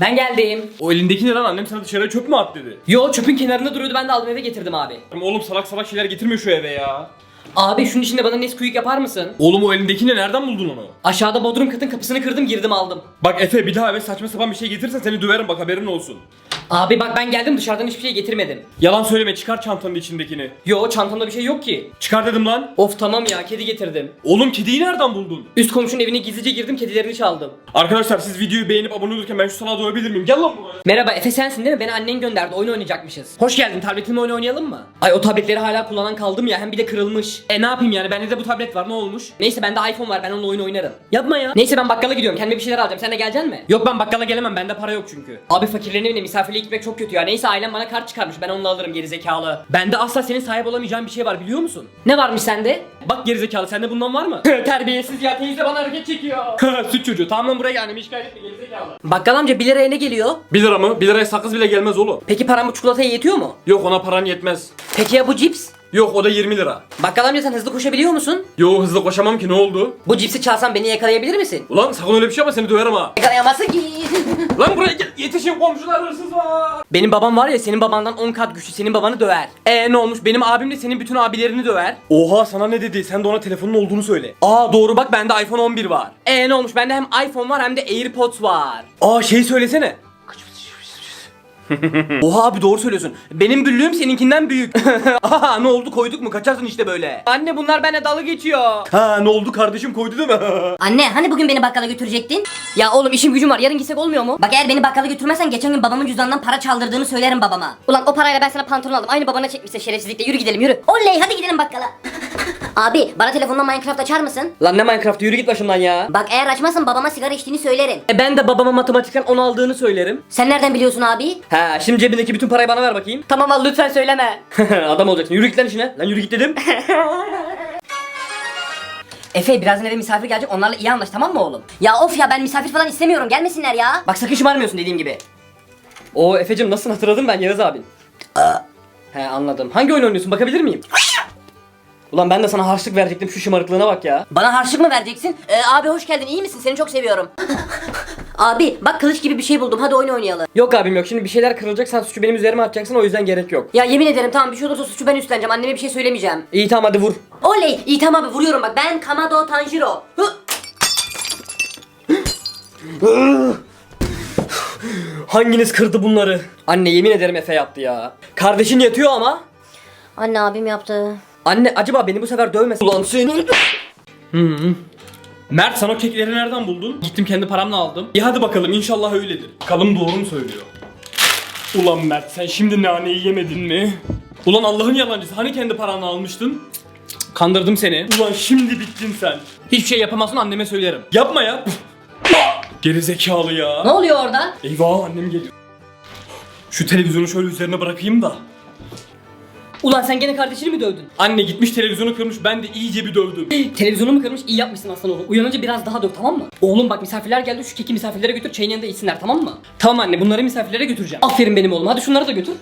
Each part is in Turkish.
Ben geldim. O elindeki ne lan annem sana dışarıya çöp mü at dedi. Yo çöpün kenarında duruyordu ben de aldım eve getirdim abi. Ama oğlum salak salak şeyler getirme şu eve ya. Abi şunun içinde bana Nesquik yapar mısın? Oğlum o elindeki ne nereden buldun onu? Aşağıda bodrum katın kapısını kırdım girdim aldım. Bak Efe bir daha eve saçma sapan bir şey getirirsen seni döverim bak haberin olsun. Abi bak ben geldim dışarıdan hiçbir şey getirmedim. Yalan söyleme çıkar çantanın içindekini. Yo çantamda bir şey yok ki. Çıkar dedim lan. Of tamam ya kedi getirdim. Oğlum kediyi nereden buldun? Üst komşunun evine gizlice girdim kedilerini çaldım. Arkadaşlar siz videoyu beğenip abone olurken ben şu sana dövebilir miyim? Gel lan buraya. Merhaba Efe sensin değil mi? Beni annen gönderdi oyun oynayacakmışız. Hoş geldin tabletimle oyun oynayalım mı? Ay o tabletleri hala kullanan kaldım ya hem bir de kırılmış. E ne yapayım yani bende de bu tablet var ne olmuş? Neyse bende iPhone var ben onunla oyun oynarım. Yapma ya. Neyse ben bakkala gidiyorum kendime bir şeyler alacağım sen de geleceksin mi? Yok ben bakkala gelemem bende para yok çünkü. Abi fakirlerin evine misafirliğe gitmek çok kötü ya. Neyse ailem bana kart çıkarmış ben onunla alırım gerizekalı. Bende asla senin sahip olamayacağın bir şey var biliyor musun? Ne varmış sende? Bak gerizekalı sende bundan var mı? Terbiyesiz ya teyze bana hareket çekiyor. Süt çocuğu tamam lan buraya gel annemi şikayet etme gerizekalı. Bakkal amca 1 liraya ne geliyor? 1 lira mı? 1 liraya sakız bile gelmez oğlum. Peki param bu çikolataya yetiyor mu? Yok ona paran yetmez. Peki ya bu cips? Yok o da 20 lira. Bakkal amca sen hızlı koşabiliyor musun? Yo hızlı koşamam ki ne oldu? Bu cipsi çalsam beni yakalayabilir misin? Ulan sakın öyle bir şey yapma seni döverim ha. Yakalayamazsın ki. Lan buraya gel yetişin komşular hırsız var. Benim babam var ya senin babandan 10 kat güçlü senin babanı döver. E ne olmuş benim abim de senin bütün abilerini döver. Oha sana ne dedi? Sen de ona telefonun olduğunu söyle. Aa doğru bak bende iPhone 11 var. E ne olmuş bende hem iPhone var hem de AirPods var. Aa şey söylesene. Oha abi doğru söylüyorsun. Benim büllüğüm seninkinden büyük. Aha ne oldu koyduk mu? Kaçarsın işte böyle. Anne bunlar benimle dalga geçiyor. Ha ne oldu kardeşim koydu değil mi? Anne hani bugün beni bakkala götürecektin? Ya oğlum işim gücüm var yarın gitsek olmuyor mu? Bak eğer beni bakkala götürmezsen geçen gün babamın cüzdanından para çaldırdığını söylerim babama. Ulan o parayla ben sana pantolon aldım. Aynı babana çekmişse şerefsizlikle. Yürü gidelim yürü. Oley hadi gidelim bakkala. Abi bana telefondan Minecraft açar mısın? Lan ne Minecraft yürü git başımdan ya. Bak eğer açmazsan babama sigara içtiğini söylerim. E ben de babama matematikten 10 aldığını söylerim. Sen nereden biliyorsun abi? Ha şimdi cebindeki bütün parayı bana ver bakayım. Tamam al lütfen söyleme. Adam olacaksın. Yürü git lan işine. Lan yürü git dedim. Efe birazdan eve misafir gelecek onlarla iyi anlaş tamam mı oğlum? Ya of ya ben misafir falan istemiyorum gelmesinler ya. Bak sakın şımarmıyorsun dediğim gibi. Oo Efe'cim nasılsın hatırladım ben Yağız abin. He anladım. Hangi oyun oynuyorsun bakabilir miyim? Ulan ben de sana harçlık verecektim şu şımarıklığına bak ya. Bana harçlık mı vereceksin? Ee, abi hoş geldin iyi misin? Seni çok seviyorum. abi bak kılıç gibi bir şey buldum hadi oyun oynayalım. Yok abim yok şimdi bir şeyler kırılacak sen suçu benim üzerime atacaksın o yüzden gerek yok. Ya yemin ederim tamam bir şey olursa suçu ben üstleneceğim anneme bir şey söylemeyeceğim. İyi tamam hadi vur. Oley iyi tamam abi vuruyorum bak ben Kamado Tanjiro. Hı. Hanginiz kırdı bunları? Anne yemin ederim Efe yaptı ya. Kardeşin yatıyor ama. Anne abim yaptı. Anne acaba beni bu sefer dövmesin. Ulan seni. Mert sen o kekleri nereden buldun? Gittim kendi paramla aldım. İyi hadi bakalım inşallah öyledir. Bakalım doğru mu söylüyor? Ulan Mert sen şimdi naneyi yemedin mi? Ulan Allah'ın yalancısı hani kendi paranla almıştın? Kandırdım seni. Ulan şimdi bittin sen. Hiçbir şey yapamazsın anneme söylerim. Yapma ya. Gerizekalı ya. Ne oluyor orada? Eyvah annem geliyor. Şu televizyonu şöyle üzerine bırakayım da. Ulan sen gene kardeşini mi dövdün? Anne gitmiş televizyonu kırmış ben de iyice bir dövdüm. Televizyonu mu kırmış? İyi yapmışsın aslan oğlum. Uyanınca biraz daha döv tamam mı? Oğlum bak misafirler geldi şu keki misafirlere götür çayın yanında içsinler tamam mı? Tamam anne bunları misafirlere götüreceğim. Aferin benim oğlum hadi şunları da götür.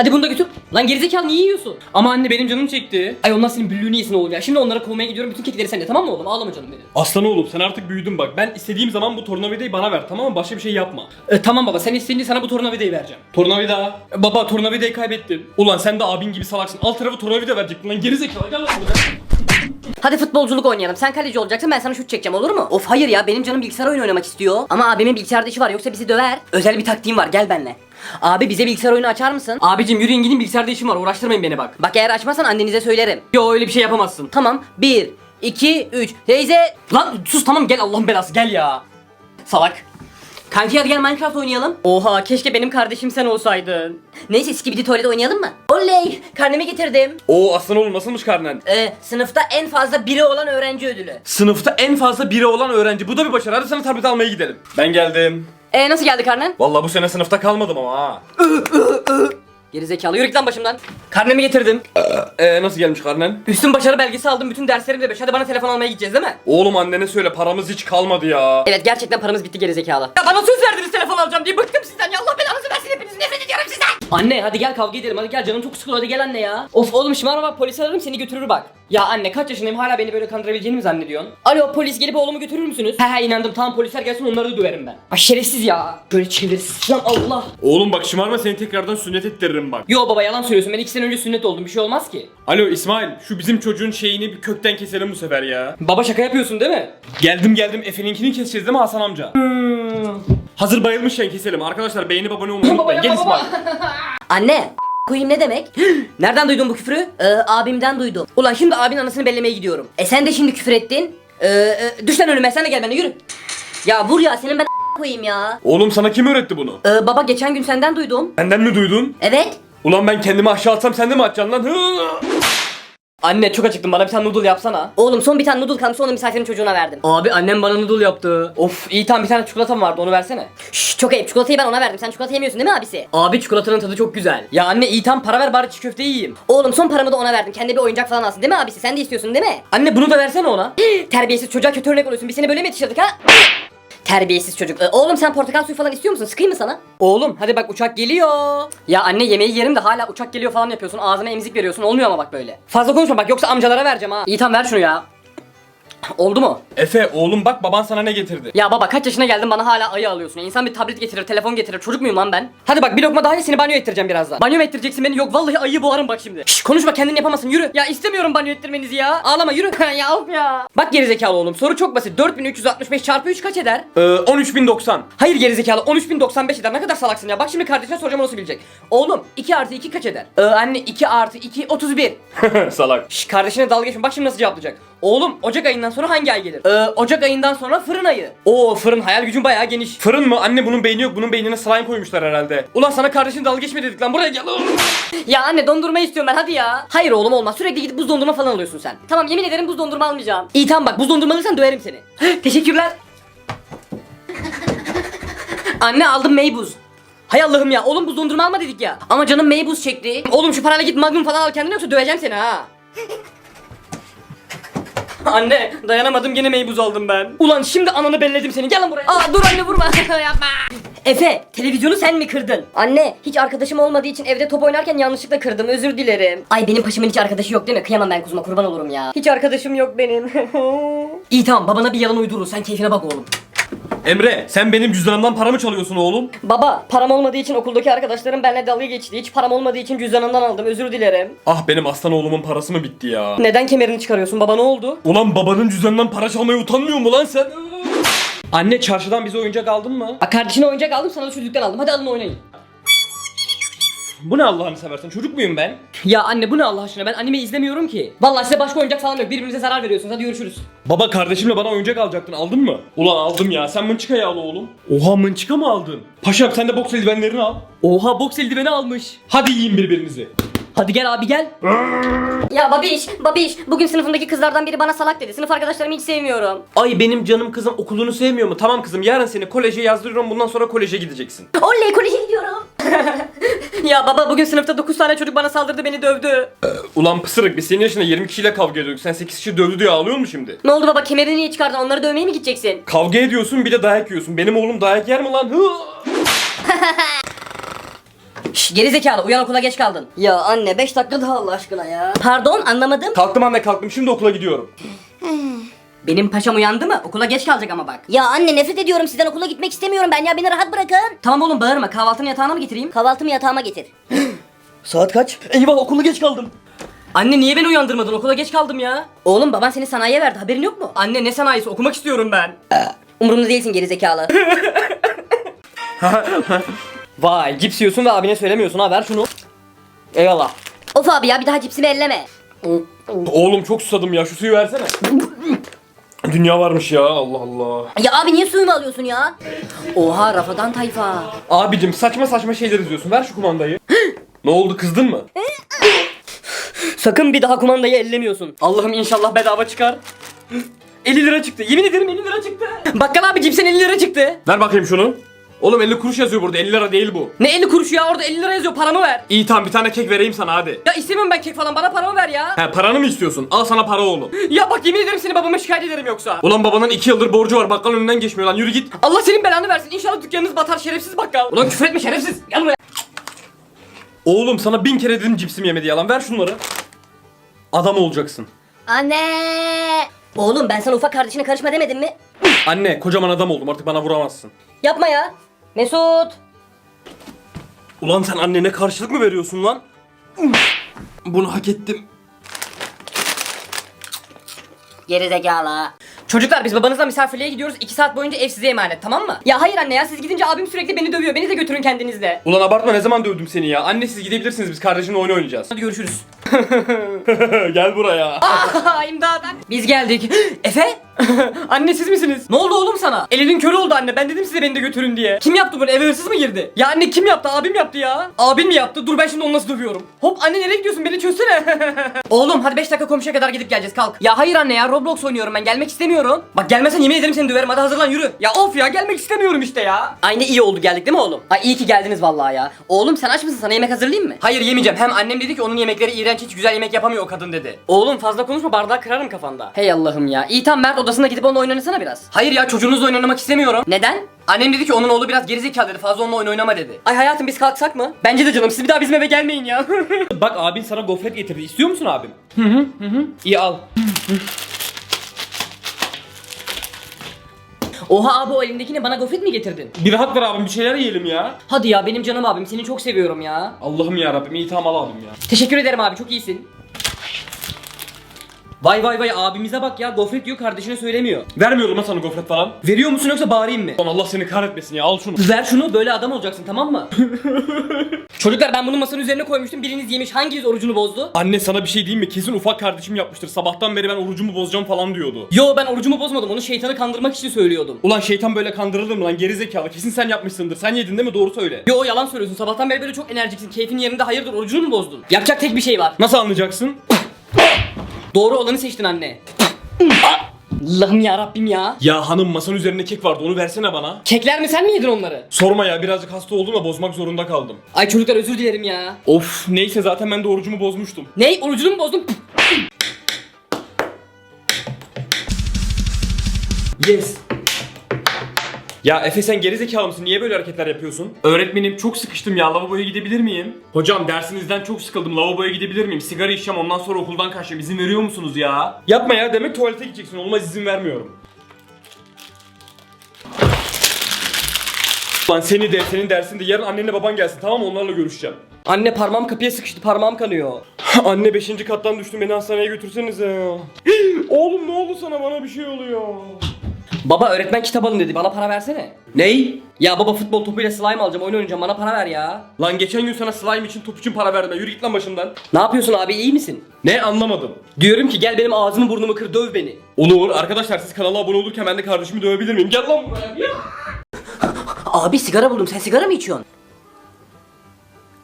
Hadi bunu da götür. Lan gerizekalı niye yiyorsun? Ama anne benim canım çekti. Ay onlar senin büllüğünü yesin oğlum ya. Şimdi onlara kovmaya gidiyorum bütün kekleri sende tamam mı oğlum? Ağlama canım benim. Aslan oğlum sen artık büyüdün bak. Ben istediğim zaman bu tornavidayı bana ver tamam mı? Başka bir şey yapma. E, tamam baba sen isteyince sana bu tornavidayı vereceğim. Tornavida. E, Baba tornavidayı kaybettim. Ulan sen de abin gibi salaksın. Alt tarafı tornavida verecektin lan gerizekalı gel lan buraya. Hadi futbolculuk oynayalım. Sen kaleci olacaksın ben sana şut çekeceğim olur mu? Of hayır ya benim canım bilgisayar oyunu oynamak istiyor. Ama abimin bilgisayarda işi var yoksa bizi döver. Özel bir taktiğim var gel benimle. Abi bize bilgisayar oyunu açar mısın? Abicim yürüyün gidin bilgisayarda işim var uğraştırmayın beni bak. Bak eğer açmazsan annenize söylerim. Yo öyle bir şey yapamazsın. Tamam 1, 2, 3. Teyze. Lan sus tamam gel Allah'ın belası gel ya. Salak. Kanki hadi gel Minecraft oynayalım. Oha keşke benim kardeşim sen olsaydın. Neyse skibidi tuvalete oynayalım mı? Oley! Karnemi getirdim. Oo aslan oğlum nasılmış karnen? Ee, sınıfta en fazla biri olan öğrenci ödülü. Sınıfta en fazla biri olan öğrenci. Bu da bir başarı. Hadi sana tablet almaya gidelim. Ben geldim. E nasıl geldi karnen? Vallahi bu sene sınıfta kalmadım ama ha. Gerizekalı yürü git lan başımdan. Karnemi getirdim. Ee nasıl gelmiş karnen? Üstün başarı belgesi aldım. Bütün derslerim de 5. Hadi bana telefon almaya gideceğiz değil mi? Oğlum annene söyle paramız hiç kalmadı ya. Evet gerçekten paramız bitti gerizekalı. Ya bana söz verdiniz telefon alacağım diye bıktım sizden ya Allah belanızı versin hepiniz nefret ediyorum sizden. Anne hadi gel kavga edelim hadi gel canım çok sıkılıyor hadi gel anne ya. Of oğlum şımarma bak polis ararım seni götürür bak. Ya anne kaç yaşındayım hala beni böyle kandırabileceğini mi zannediyorsun? Alo polis gelip oğlumu götürür müsünüz? He he inandım tamam polisler gelsin onları da döverim ben. Ay şerefsiz ya. Böyle çevirsiz lan Allah. Oğlum bak şımarma seni tekrardan sünnet ettiririm bak. Yo baba yalan söylüyorsun ben iki sene önce sünnet oldum bir şey olmaz ki. Alo İsmail şu bizim çocuğun şeyini bir kökten keselim bu sefer ya. Baba şaka yapıyorsun değil mi? Geldim geldim Efe'ninkini keseceğiz değil mi Hasan amca? Hazır bayılmışken keselim. Arkadaşlar beğenip abone olmayı unutmayın. Gel İsmail. Anne koyayım ne demek? Nereden duydun bu küfrü? Ee, abimden duydum. Ulan şimdi abin anasını bellemeye gidiyorum. E sen de şimdi küfür ettin. Ee, e, düş lan önüme sen de gel benimle yürü. Ya vur ya senin ben koyayım ya. Oğlum sana kim öğretti bunu? Ee, baba geçen gün senden duydum. Benden mi duydun? Evet. Ulan ben kendimi aşağı atsam sen de mi atacaksın lan? Hı! Anne çok acıktım bana bir tane noodle yapsana. Oğlum son bir tane noodle kalmış onu misafirin çocuğuna verdim. Abi annem bana noodle yaptı. Of iyi tamam bir tane çikolatam vardı onu versene. Şşş çok ayıp çikolatayı ben ona verdim sen çikolata yemiyorsun değil mi abisi? Abi çikolatanın tadı çok güzel. Ya anne iyi tamam para ver bari çiğ köfte yiyeyim. Oğlum son paramı da ona verdim kendi bir oyuncak falan alsın değil mi abisi sen de istiyorsun değil mi? Anne bunu da versene ona. Terbiyesiz çocuğa kötü örnek oluyorsun biz seni böyle mi yetiştirdik ha? Terbiyesiz çocuk. Ee, oğlum sen portakal suyu falan istiyor musun? Sıkayım mı sana? Oğlum hadi bak uçak geliyor. Ya anne yemeği yerim de hala uçak geliyor falan yapıyorsun. Ağzına emzik veriyorsun. Olmuyor ama bak böyle. Fazla konuşma bak yoksa amcalara vereceğim ha. İyi tamam ver şunu ya. Oldu mu? Efe oğlum bak baban sana ne getirdi? Ya baba kaç yaşına geldin bana hala ayı alıyorsun. İnsan bir tablet getirir, telefon getirir. Çocuk muyum lan ben? Hadi bak bir lokma daha ye seni banyo ettireceğim birazdan. Banyo mu ettireceksin beni? Yok vallahi ayı boğarım bak şimdi. Şş, konuşma kendin yapamazsın yürü. Ya istemiyorum banyo ettirmenizi ya. Ağlama yürü. ya of ya. Bak gerizekalı oğlum soru çok basit. 4365 çarpı 3 kaç eder? Ee, 13090. Hayır gerizekalı 13095 eder ne kadar salaksın ya bak şimdi kardeşine soracağım o nasıl bilecek Oğlum 2 artı 2 kaç eder? Ee, anne 2 artı 2 31 Salak. Şş kardeşine dalga geçme bak şimdi nasıl cevaplayacak Oğlum Ocak ayından sonra hangi ay gelir? Ee, Ocak ayından sonra fırın ayı. Oo fırın hayal gücün bayağı geniş. Fırın mı? Anne bunun beyni yok. Bunun beynine slime koymuşlar herhalde. Ulan sana kardeşin dalga geçme dedik lan. Buraya gel. Ya anne dondurma istiyorum ben hadi ya. Hayır oğlum olmaz. Sürekli gidip buz dondurma falan alıyorsun sen. Tamam yemin ederim buz dondurma almayacağım. İyi tamam bak buz dondurma alırsan döverim seni. Teşekkürler. Anne aldım meybuz Hay Allah'ım ya oğlum buz dondurma alma dedik ya. Ama canım meybuz çekti. Oğlum şu parayla git magnum falan al kendine yoksa döveceğim seni ha Anne dayanamadım gene meybuz aldım ben Ulan şimdi ananı belledim seni gel lan buraya Aa dur anne vurma yapma Efe televizyonu sen mi kırdın? Anne hiç arkadaşım olmadığı için evde top oynarken yanlışlıkla kırdım özür dilerim. Ay benim paşamın hiç arkadaşı yok değil mi? Kıyamam ben kuzuma kurban olurum ya. Hiç arkadaşım yok benim. İyi tamam babana bir yalan uydurur sen keyfine bak oğlum. Emre sen benim cüzdanımdan para mı çalıyorsun oğlum? Baba param olmadığı için okuldaki arkadaşlarım benimle dalga geçti. Hiç param olmadığı için cüzdanından aldım özür dilerim. Ah benim aslan oğlumun parası mı bitti ya? Neden kemerini çıkarıyorsun baba ne oldu? Ulan babanın cüzdanından para çalmaya utanmıyor mu lan sen? Anne çarşıdan bize oyuncak aldın mı? A kardeşine oyuncak aldım sana da çocuktan aldım hadi alın oynayın. Bu ne Allah'ını seversen çocuk muyum ben? Ya anne bu ne Allah aşkına ben anime izlemiyorum ki. Vallahi size başka oyuncak falan yok birbirinize zarar veriyorsunuz hadi görüşürüz. Baba kardeşimle bana oyuncak alacaktın aldın mı? Ulan aldım ya sen mınçıkayı al oğlum. Oha mınçıka mı aldın? Paşam sen de boks eldivenlerini al. Oha boks eldiveni almış. Hadi yiyin birbirinizi. Hadi gel abi gel. Ya babiş babiş bugün sınıfımdaki kızlardan biri bana salak dedi. Sınıf arkadaşlarımı hiç sevmiyorum. Ay benim canım kızım okulunu sevmiyor mu? Tamam kızım yarın seni koleje yazdırıyorum bundan sonra koleje gideceksin. Oley koleje gidiyorum. Ya baba bugün sınıfta 9 tane çocuk bana saldırdı beni dövdü. Ulan pısırık biz senin yaşında 20 kişiyle kavga ediyorduk. Sen 8 kişi dövdü diye ağlıyor mu şimdi? Ne oldu baba kemerini niye çıkardın onları dövmeye mi gideceksin? Kavga ediyorsun bir de dayak yiyorsun. Benim oğlum dayak yer mi lan? Hı! Şş geri zekalı uyan okula geç kaldın. Ya anne 5 dakika daha Allah aşkına ya. Pardon anlamadım. Kalktım anne kalktım şimdi okula gidiyorum. Benim paşam uyandı mı? Okula geç kalacak ama bak. Ya anne nefret ediyorum sizden okula gitmek istemiyorum ben ya beni rahat bırakın. Tamam oğlum bağırma kahvaltını yatağına mı getireyim? Kahvaltımı yatağıma getir. Saat kaç? Eyvah okula geç kaldım. Anne niye beni uyandırmadın? Okula geç kaldım ya. Oğlum baban seni sanayiye verdi haberin yok mu? Anne ne sanayisi okumak istiyorum ben. Umurumda değilsin gerizekalı. Vay cips yiyorsun ve abine söylemiyorsun ha ver şunu. Eyvallah. of abi ya bir daha cipsimi elleme. Oğlum çok susadım ya şu suyu versene. Dünya varmış ya Allah Allah. Ya abi niye suyumu alıyorsun ya? Oha rafadan tayfa. Abicim saçma saçma şeyler izliyorsun ver şu kumandayı. ne oldu kızdın mı? Sakın bir daha kumandayı ellemiyorsun. Allah'ım inşallah bedava çıkar. 50 lira çıktı. Yemin ederim 50 lira çıktı. Bakkal abi cipsen 50 lira çıktı. Ver bakayım şunu. Oğlum 50 kuruş yazıyor burada 50 lira değil bu. Ne 50 kuruşu ya orada 50 lira yazıyor paramı ver. İyi tamam bir tane kek vereyim sana hadi. Ya istemiyorum ben kek falan bana paramı ver ya. He paranı mı istiyorsun? Al sana para oğlum. Ya bak yemin ederim seni babama şikayet ederim yoksa. Ulan babanın 2 yıldır borcu var bakkal önünden geçmiyor lan yürü git. Allah senin belanı versin. İnşallah dükkanınız batar şerefsiz bakkal. Ulan küfür etme şerefsiz. Gel buraya. Oğlum sana bin kere dedim cipsim yemedi yalan ver şunları. Adam olacaksın. Anne. Oğlum ben sana ufak kardeşine karışma demedim mi? Anne kocaman adam oldum artık bana vuramazsın. Yapma ya. Mesut. Ulan sen annene karşılık mı veriyorsun lan? Bunu hak ettim. Gerizekalı. Çocuklar biz babanızla misafirliğe gidiyoruz. 2 saat boyunca ev size emanet tamam mı? Ya hayır anne ya siz gidince abim sürekli beni dövüyor. Beni de götürün kendinizle. Ulan abartma ne zaman dövdüm seni ya. Anne siz gidebilirsiniz biz kardeşimle oyun oynayacağız. Hadi görüşürüz. Gel buraya. Aa, imdat. Biz geldik. Efe? anne siz misiniz? Ne oldu oğlum sana? Elinin körü oldu anne. Ben dedim size beni de götürün diye. Kim yaptı bunu? Eve hırsız mı girdi? Ya anne kim yaptı? Abim yaptı ya. Abin mi yaptı? Dur ben şimdi onu nasıl dövüyorum? Hop anne nereye gidiyorsun? Beni çözsene. oğlum hadi 5 dakika komşuya kadar gidip geleceğiz. Kalk. Ya hayır anne ya. Roblox oynuyorum ben. Gelmek istemiyorum. Bak gelmezsen yemin ederim seni döverim. Hadi hazırlan yürü. Ya of ya gelmek istemiyorum işte ya. Aynı iyi oldu geldik değil mi oğlum? Ay iyi ki geldiniz vallahi ya. Oğlum sen aç mısın? Sana yemek hazırlayayım mı? Hayır yemeyeceğim. Hem annem dedi ki onun yemekleri iğrenç hiç güzel yemek yapamıyor o kadın dedi. Oğlum fazla konuşma bardağı kırarım kafanda. Hey Allah'ım ya. İyi tamam Mert odasına gidip onunla oynanırsana biraz. Hayır ya çocuğunuzla oynamak istemiyorum. Neden? Annem dedi ki onun oğlu biraz gerizekalı dedi. Fazla onunla oyun oynama dedi. Ay hayatım biz kalksak mı? Bence de canım siz bir daha bizim eve gelmeyin ya. Bak abin sana gofret getirdi. İstiyor musun abim? Hı hı hı hı. İyi al. Oha abi o elindekini bana gofret mi getirdin? Bir rahat ver abim bir şeyler yiyelim ya. Hadi ya benim canım abim seni çok seviyorum ya. Allah'ım ya Rabbim iyi tamam al abim ya. Teşekkür ederim abi çok iyisin. Vay vay vay abimize bak ya gofret diyor kardeşine söylemiyor. Vermiyorum lan sana gofret falan. Veriyor musun yoksa bağırayım mı? Lan Allah seni kahretmesin ya al şunu. Ver şunu böyle adam olacaksın tamam mı? Çocuklar ben bunu masanın üzerine koymuştum biriniz yemiş hanginiz orucunu bozdu? Anne sana bir şey diyeyim mi? Kesin ufak kardeşim yapmıştır. Sabahtan beri ben orucumu bozacağım falan diyordu. Yo ben orucumu bozmadım onu şeytanı kandırmak için söylüyordum. Ulan şeytan böyle kandırılır mı lan geri zekalı? Kesin sen yapmışsındır. Sen yedin değil mi? Doğru söyle. Yo yalan söylüyorsun sabahtan beri böyle çok enerjiksin keyfin yerinde hayırdır orucunu mu bozdun? Yapacak tek bir şey var. Nasıl anlayacaksın? Doğru olanı seçtin anne. Allah'ım ya Rabbim ya. Ya hanım masanın üzerinde kek vardı onu versene bana. Kekler mi sen mi yedin onları? Sorma ya birazcık hasta oldum da bozmak zorunda kaldım. Ay çocuklar özür dilerim ya. Of neyse zaten ben de orucumu bozmuştum. Ney orucunu mu bozdun? Yes. Ya Efe sen gerizekalı mısın? Niye böyle hareketler yapıyorsun? Öğretmenim çok sıkıştım ya. Lavaboya gidebilir miyim? Hocam dersinizden çok sıkıldım. Lavaboya gidebilir miyim? Sigara içeceğim ondan sonra okuldan kaçacağım. İzin veriyor musunuz ya? Yapma ya. Demek tuvalete gideceksin. Olmaz izin vermiyorum. Lan seni de senin dersin de yarın annenle baban gelsin tamam mı? Onlarla görüşeceğim. Anne parmağım kapıya sıkıştı parmağım kanıyor. Anne 5. kattan düştüm beni hastaneye götürsenize ya. Oğlum ne oldu sana bana bir şey oluyor. Baba öğretmen kitap alın dedi bana para versene. Ney? Ya baba futbol topuyla slime alacağım oyun oynayacağım bana para ver ya. Lan geçen gün sana slime için top için para verdim. Yürü git lan başımdan. Ne yapıyorsun abi iyi misin? Ne anlamadım. Diyorum ki gel benim ağzımı burnumu kır döv beni. Olur arkadaşlar siz kanala abone olurken ben de kardeşimi dövebilir miyim? Gel lan buraya. Abi sigara buldum. Sen sigara mı içiyorsun?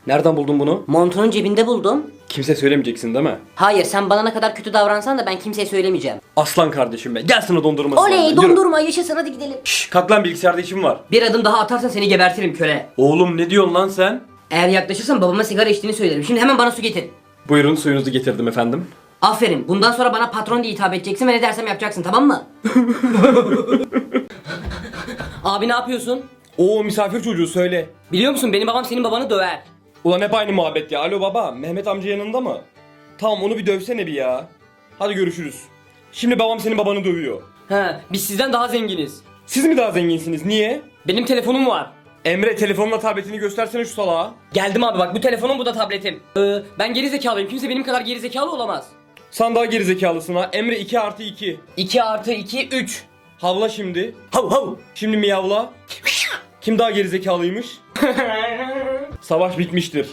Nereden buldun bunu? Montunun cebinde buldum. Kimse söylemeyeceksin değil mi? Hayır sen bana ne kadar kötü davransan da ben kimseye söylemeyeceğim. Aslan kardeşim be. Gel sana dondurma Oley dondurma yaşasın hadi gidelim. Şşş kalk lan bilgisayarda işim var. Bir adım daha atarsan seni gebertirim köle. Oğlum ne diyorsun lan sen? Eğer yaklaşırsan babama sigara içtiğini söylerim. Şimdi hemen bana su getir. Buyurun suyunuzu getirdim efendim. Aferin. Bundan sonra bana patron diye hitap edeceksin ve ne dersem yapacaksın tamam mı? Abi ne yapıyorsun? Oo misafir çocuğu söyle. Biliyor musun benim babam senin babanı döver. Ulan hep aynı muhabbet ya. Alo baba Mehmet amca yanında mı? Tamam onu bir dövsene bir ya. Hadi görüşürüz. Şimdi babam senin babanı dövüyor. He, biz sizden daha zenginiz. Siz mi daha zenginsiniz? Niye? Benim telefonum var. Emre telefonla tabletini göstersene şu salağa. Geldim abi bak bu telefonum bu da tabletim. Ee, ben geri zekalıyım. Kimse benim kadar geri zekalı olamaz. Sen daha gerizekalısın ha. Emre 2 artı 2. 2 artı 2 3. Havla şimdi. Hav hav. Şimdi miyavla. Kim daha gerizekalıymış? Savaş bitmiştir.